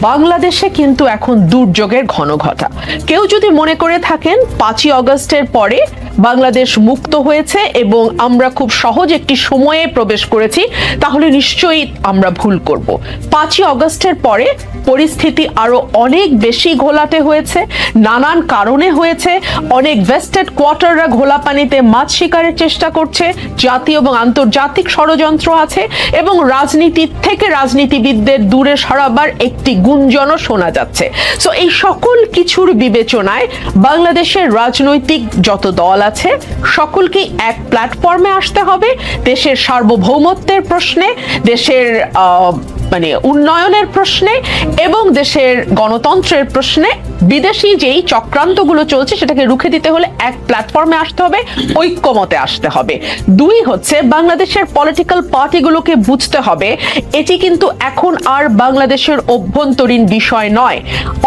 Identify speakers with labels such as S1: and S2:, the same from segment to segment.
S1: বাংলাদেশে কিন্তু এখন দুর্যোগের ঘন ঘটা কেউ যদি মনে করে থাকেন পাঁচই অগস্টের পরে বাংলাদেশ মুক্ত হয়েছে এবং আমরা খুব সহজ একটি সময়ে প্রবেশ করেছি, তাহলে নিশ্চয়ই আমরা ভুল করব। পাঁচই অগস্টের পরে পরিস্থিতি আরও অনেক বেশি ঘোলাটে হয়েছে, নানান কারণে হয়েছে, অনেক ভেস্টেড কোয়ার্টাররা ঘোলা পানিতে মাছ শিকারের চেষ্টা করছে, জাতীয় এবং আন্তর্জাতিক ষড়যন্ত্র আছে এবং রাজনীতি থেকে রাজনীতিবিদদের দূরে সরাবার একটি গুঞ্জনও শোনা যাচ্ছে। সো এই সকল কিছুর বিবেচনায় বাংলাদেশের রাজনৈতিক যত দল আছে, সকলকে এক প্ল্যাটফর্মে আসতে হবে। দেশের সার্বভৌমত্বের প্রশ্নে, দেশের মানে উন্নয়নের প্রশ্নে এবং দেশের গণতন্ত্রের প্রশ্নে বিদেশি যেই চক্রান্তগুলো চলছে সেটাকে রুখে দিতে হলে এক প্ল্যাটফর্মে আসতে হবে, ঐক্যমতে আসতে হবে। দুই হচ্ছে বাংলাদেশের পলিটিক্যাল পার্টিগুলোকে বুঝতে হবে, এটি কিন্তু এখন আর বাংলাদেশের অভ্যন্তরীণ বিষয় নয়।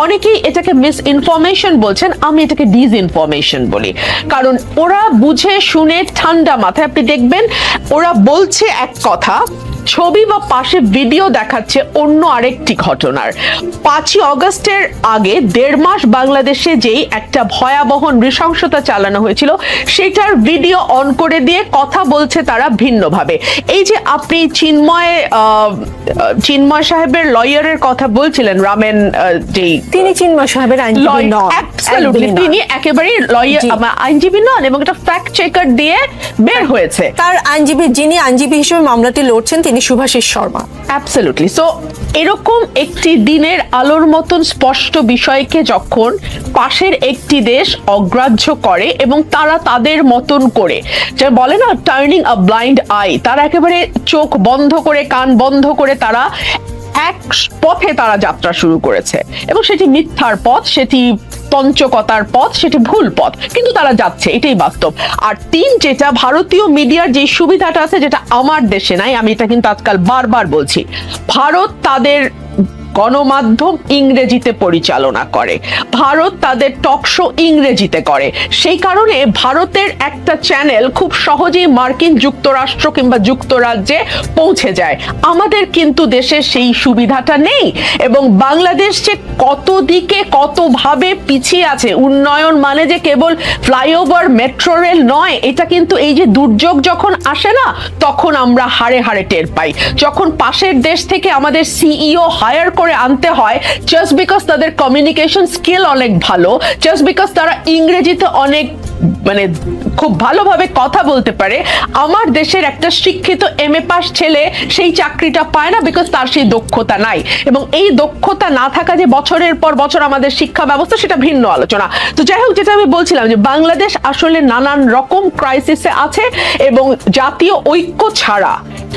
S1: অনেকেই এটাকে মিস ইনফরমেশন বলছেন, আমি এটাকে ডিজ ইনফরমেশন বলি। কারণ ওরা বুঝে, শুনে, ঠান্ডা মাথায় আপনি দেখবেন, ওরা বলছে এক কথা ছবি বা পাশে ভিডিও দেখাচ্ছে অন্য আরেকটি ঘটনার। পাঁচই অগস্টের আগে দেড় মাস বাংলাদেশে যেই একটা ভয়াবহ নৃশংসতা চালানো হয়েছিল সেটার ভিডিও অন করে দিয়ে কথা বলছে তারা ভিন্নভাবে। এই যে আপনি চিন্ময় আহ, চিন্ময় সাহেবের লয়ারের কথা বলছিলেন রামেন যেই
S2: তিনি চিন্ময় সাহেবের আইনজীবী না।
S1: তিনি একেবারেই লয়ার আইনজীবী নন এবং এটা ফ্যাক্ট চেকার দিয়ে বের হয়েছে।
S2: তার আইনজীবী যিনি আইনজীবী হিসেবে মামলাটি লড়ছেন তিনি সুভাষিস শর্মা।
S1: অ্যাবসলিউটলি সো এরকম একটি দিনের আলোর মতন স্পষ্ট বিষয়কে যখন পাশের একটি দেশ অগ্রাহ্য করে এবং তারা তাদের মতন করে যে বলে না টার্নিং আ ব্লাইন্ড আই তারা একেবারে চোখ বন্ধ করে কান বন্ধ করে তারা এক পথে তারা যাত্রা শুরু করেছে। এবং সেটি মিথ্যার পথ সেটি পঞ্চকতার পথ, সেটি ভুল পথ। কিন্তু তারা যাচ্ছে, এটাই বাস্তব। আর তিন, যেটা ভারতীয় মিডিয়ার যে সুবিধাটা আছে, যেটা আমার দেশে নাই, আমি এটা কিন্তু আজকাল বারবার বলছি। ভারত তাদের গণমাধ্যম ইংরেজিতে পরিচালনা করে। ভারত তাদের টক শো ইংরেজিতে করে। সেই কারণে ভারতের একটা চ্যানেল খুব সহজেই মার্কিন যুক্তরাষ্ট্র কিংবা যুক্তরাজ্যে পৌঁছে যায়। আমাদের কিন্তু দেশে সেই সুবিধাটা নেই এবং বাংলাদেশ যে কত দিকে কতভাবে পিছিয়ে আছে, উন্নয়ন মানে যে কেবল ফ্লাইওভার, মেট্রো রেল নয়, এটা কিন্তু এই যে দুর্যোগ যখন আসে না, তখন আমরা হাড়ে হাড়ে টের পাই। যখন পাশের দেশ থেকে আমাদের সিইও হায়ার করে আনতে হয় জাস্ট বিকজ তাদের কমিউনিকেশন স্কিল অনেক ভালো জাস্ট বিকজ তারা ইংরেজিতে অনেক মানে খুব ভালোভাবে কথা বলতে পারে। আমার দেশের একটা শিক্ষিত এম এ পাস ছেলে সেই চাকরিটা পায় না বিকজ তার সেই দক্ষতা নাই। এবং এই দক্ষতা না থাকা যে বছরের পর বছর আমাদের শিক্ষা ব্যবস্থা সেটা ভিন্ন আলোচনা। তো যাই হোক যেটা আমি বলছিলাম যে বাংলাদেশ আসলে নানান রকম ক্রাইসিসে আছে এবং জাতীয় ঐক্য ছাড়া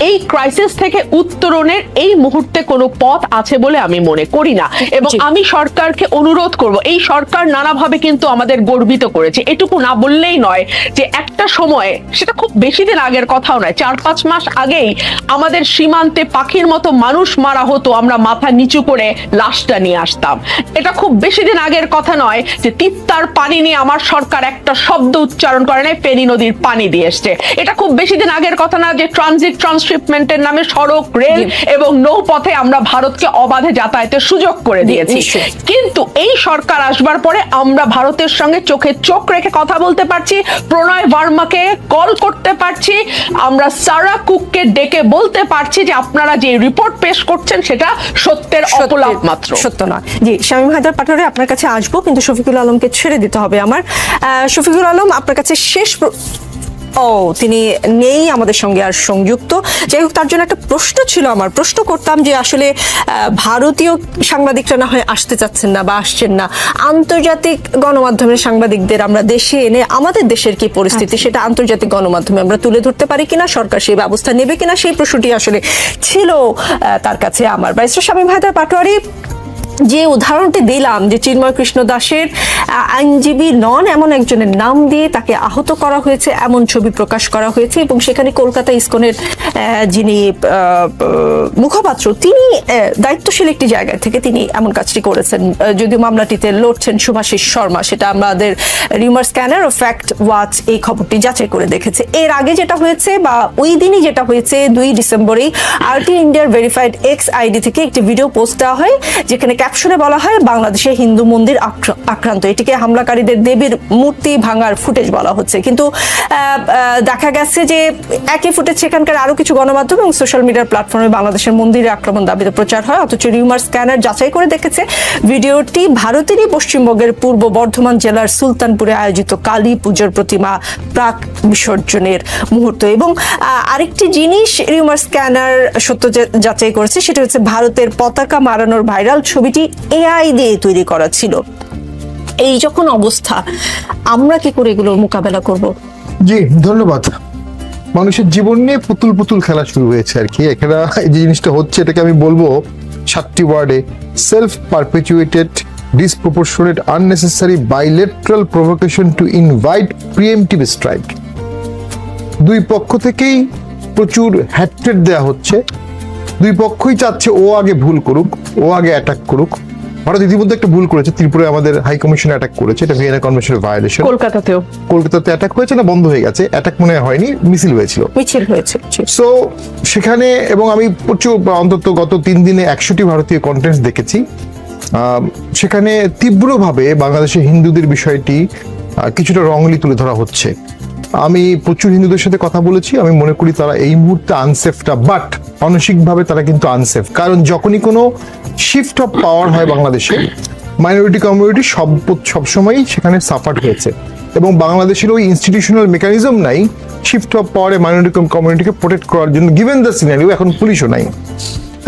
S1: এই ক্রাইসিস থেকে উত্তরণের এই মুহূর্তে কোনো পথ আছে বলে আমি মনে করি না। এবং আমি সরকারকে অনুরোধ করব এই সরকার নানাভাবে কিন্তু আমাদের গর্বিত করেছে। এটুকু না বললেই নয় যে একটা সময়ে সেটা খুব বেশি দিন আগের কথাও নয় চার পাঁচ মাস আগেই আমাদের সীমান্তে পাখির মতো মানুষ মারা হতো আমরা মাথা নিচু করে লাশটা নিয়ে আসতাম। এটা খুব বেশি দিন আগের কথা নয় যে তিত্তার পানি নিয়ে আমার সরকার একটা শব্দ উচ্চারণ করে নাই ফেনী নদীর পানি দিয়ে এসছে। এটা খুব বেশি দিন আগের কথা না যে ট্রানজিট ট্রান্সশিপমেন্টের নামে সড়ক রেল এবং নৌপথে আমরা ভারতকে অবাধে যাতায়াতের সুযোগ করে দিয়েছি। কিন্তু এই সরকার আসবার পরে আমরা ভারতের সঙ্গে চোখে চোখ রেখে কথা বলতে পারছি প্রণয় ভার্মাকে কল করতে পারছি আমরা সারা কুককে ডেকে বলতে পারছি যে আপনারা যে রিপোর্ট পেশ করছেন সেটা সত্যের অপলাপ মাত্র।
S2: সত্য নয়। জি শামীম হায়দার পাটোয়ারি আপনার কাছে আসব কিন্তু শফিকুল আলমকে ছেড়ে দিতে হবে আমার। আহ, শফিকুল আলম আপনার কাছে শেষ ও তিনি নেই আমাদের সঙ্গে আর সংযুক্ত। যাই হোক তার জন্য একটা প্রশ্ন ছিল আমার। প্রশ্ন করতাম যে আসলে ভারতীয় সাংবাদিকরা না হয় আসতে চাচ্ছেন না বা আসছেন না। আন্তর্জাতিক গণমাধ্যমের সাংবাদিকদের আমরা দেশে এনে আমাদের দেশের কি পরিস্থিতি সেটা আন্তর্জাতিক গণমাধ্যমে আমরা তুলে ধরতে পারি কিনা সরকার সেই ব্যবস্থা নেবে কিনা সেই প্রশ্নটি আসলে ছিল তার কাছে আমার। ব্যারিস্টার স্বামী ভাইদার পাটোয়ারি যে উদাহরণটি দিলাম যে চিন্ময় কৃষ্ণ দাসের আইনজীবী নন এমন একজনের নাম দিয়ে তাকে আহত করা হয়েছে, এমন ছবি প্রকাশ করা হয়েছে এবং সেখানে কলকাতা ইস্কনের যিনি মুখপাত্র, তিনি দায়িত্বশীল একটি জায়গা থেকে তিনি এমন কাজটি করেছেন। যদিও মামলাটিতে লড়ছেন সুভাষিস শর্মা, সেটা আমাদের রিউমার স্ক্যানার ও ফ্যাক্ট ওয়াচ এই খবরটি যাচাই করে দেখেছে। এর আগে যেটা হয়েছে বা ওই দিনই যেটা হয়েছে, দুই ডিসেম্বরেই আরটি ইন্ডিয়ার ভেরিফাইড এক্স আইডি থেকে একটি ভিডিও পোস্ট দেওয়া হয়, যেখানে ক্যাপশনে বলা হয় বাংলাদেশে হিন্দু মন্দির আক্র- আক্রান্ত। এটিকে হামলাকারীদের দেবীর মূর্তি ভাঙার ফুটেজ বলা হচ্ছে। কিন্তু দেখা গেছে যে একই ফুটেজ সেখানকার আরও কিছু গণমাধ্যম এবং সোশ্যাল মিডিয়ার প্ল্যাটফর্মে বাংলাদেশের মন্দিরে আক্রমণ দাবিতে প্রচার হয়। অথচ রিউমার স্ক্যানার যাচাই করে দেখেছে, ভিডিওটি ভারতেরই পশ্চিমবঙ্গের পূর্ব বর্ধমান জেলার সুলতানপুরে আয়োজিত কালী পুজোর প্রতিমা প্রাক বিসর্জনের মুহূর্ত। এবং আরেকটি জিনিস রিউমার স্ক্যানার সত্য যাচাই করেছে, সেটা হচ্ছে ভারতের পতাকা মারানোর ভাইরাল ছবিটি এআই দিয়ে তৈরি করা ছিল। এই যখন অবস্থা, আমরা কি করে এগুলোর মোকাবেলা করব?
S3: জি, ধন্যবাদ। মানুষের জীবন নিয়ে পুতুল পুতুল খেলা শুরু হয়েছে আর কি। এখানে যে জিনিসটা হচ্ছে, এটাকে আমি বলব সাতটি ওয়ার্ডে self perpetuated disproportionate, unnecessary, bilateral provocation to invite preemptive strike দুই পক্ষ থেকেই প্রচুর হ্যাট্রেট দেওয়া হচ্ছে। দুই পক্ষই চাচ্ছে ও আগে ভুল করুক ও আগে অ্যাটাক করুক। ভারত ইতিমধ্যে একটা ভুল করেছে ত্রিপুরায় আমাদের হাই কমিশন অ্যাটাক করেছে এটা ভিয়েনা কনভেনশনের ভায়োলেশন
S1: কলকাতাতেও।
S3: কলকাতাতে অ্যাটাক হয়েছে না বন্ধ হয়ে গেছে অ্যাটাক মনে হয়নি মিছিল হয়েছিল।
S2: মিছিল হয়েছে।
S3: সো সেখানে এবং আমি প্রচুর অন্তত গত তিন দিনে একশোটি ভারতীয় কন্টেন্টস দেখেছি। সেখানে তীব্রভাবে বাংলাদেশের হিন্দুদের বিষয়টি কিছুটা রংলি তুলে ধরা হচ্ছে। আমি প্রচুর হিন্দুদের সাথে কথা বলেছি, আমি মনে করি তারা এই মুহূর্তে আনসেফটা বাট মানসিকভাবে তারা কিন্তু আনসেফ কারণ যখনই কোনো শিফট অফ পাওয়ার হয় বাংলাদেশে মাইনরিটি কমিউনিটি সব, সবসময়ই সেখানে সাফার হয়েছে। এবং বাংলাদেশের ওই ইনস্টিটিউশনাল মেকানিজম নাই শিফট অফ পাওয়ারে মাইনরিটি কমিউনিটিকে প্রোটেক্ট করার জন্য গিভেন দ্য সিনারিও এখন পুলিশও নাই।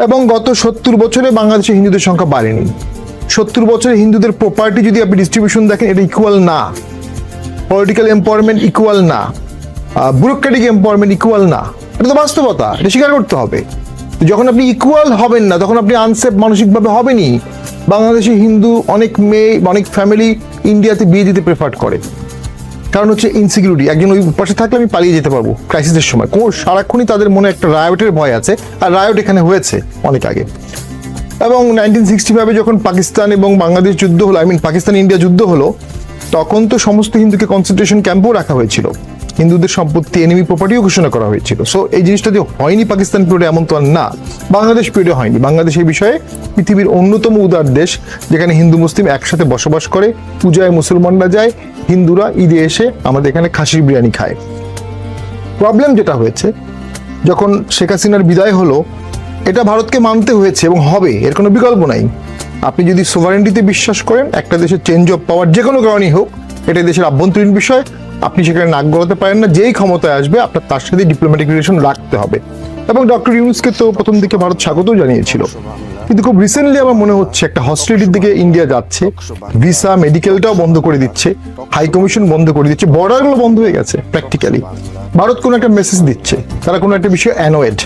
S3: এবং গত সত্তর বছরে বাংলাদেশে হিন্দুদের সংখ্যা বাড়েনি। সত্তর বছরে হিন্দুদের প্রপার্টি যদি আপনি ডিস্ট্রিবিউশন দেখেন, এটা ইকুয়াল না। পলিটিক্যাল এম্পাওয়ারমেন্ট ইকুয়াল না ব্যুরোক্রেটিক এম্পাওয়ারমেন্ট ইকুয়াল না, এটা তো বাস্তবতা, এটা স্বীকার করতে হবে। যখন আপনি ইকুয়াল হবেন না, তখন আপনি আনসেফ মানসিকভাবে হবেনই। বাংলাদেশে হিন্দু অনেক মেয়ে, অনেক ফ্যামিলি ইন্ডিয়াতে বিয়ে দিতে প্রেফার করে। কারণ হচ্ছে ইনসিকিউরিটি একজন ওই পাশে থাকলে আমি পালিয়ে যেতে পারব ক্রাইসিসের সময়। কোন সারাক্ষণই তাদের মনে একটা রায়টের ভয় আছে, আর রায়ট এখানে হয়েছে অনেক আগে। এবং নাইনটিন সিক্সটি ফাইভে যখন পাকিস্তান এবং বাংলাদেশ যুদ্ধ হলো আই মিন পাকিস্তান ইন্ডিয়া যুদ্ধ হলো তখন তো সমস্ত হিন্দুকে কনসেন্ট্রেশন ক্যাম্পও রাখা হয়েছিল। হিন্দুদের সম্পত্তি এনিমি প্রপার্টিও ঘোষণা করা হয়েছিল। সো এই জিনিসটা যে হয়নি পাকিস্তান পিরিয়ডে এমন তো আর না। বাংলাদেশ পিরিয়ডে হয়নি। বাংলাদেশ এই বিষয়ে পৃথিবীর অন্যতম উদার দেশ, যেখানে হিন্দু, মুসলিম একসাথে বসবাস করে, পূজায় মুসলমানরা যায়, হিন্দুরা ঈদে এসে আমাদের এখানে খাসির বিরিয়ানি খায়। প্রবলেম যেটা হয়েছে, যখন শেখ হাসিনার বিদায় হলো, এটা ভারতকে মানতে হয়েছে এবং হবে, এর কোনো বিকল্প নাই। আপনি যদি সোভারেন্টিতে বিশ্বাস করেন, একটা দেশের চেঞ্জ অফ পাওয়ার যে কোনো কারণেই হোক, এটা দেশের আভ্যন্তরীণ বিষয়, আপনি সেখানে নাক গলাতে পারেন না, যেই ক্ষমতায় আসবে আপনার তার সাথে ডিপ্লোম্যাটিক রিলেশন রাখতে হবে। এবং ডক্টর ইউনুসকে তো প্রথম দিকে ভারত স্বাগতও জানিয়েছিল। কিন্তু খুব রিসেন্টলি আমার মনে হচ্ছে একটা হস্টেলিটির দিকে ইন্ডিয়া যাচ্ছে ভিসা মেডিকেলটাও বন্ধ করে দিচ্ছে হাই কমিশন বন্ধ করে দিচ্ছে বর্ডারগুলো বন্ধ হয়ে গেছে প্র্যাকটিক্যালি ভারত কোনো একটা মেসেজ দিচ্ছে, তারা কোনো একটা বিষয়ে অ্যানোয়েড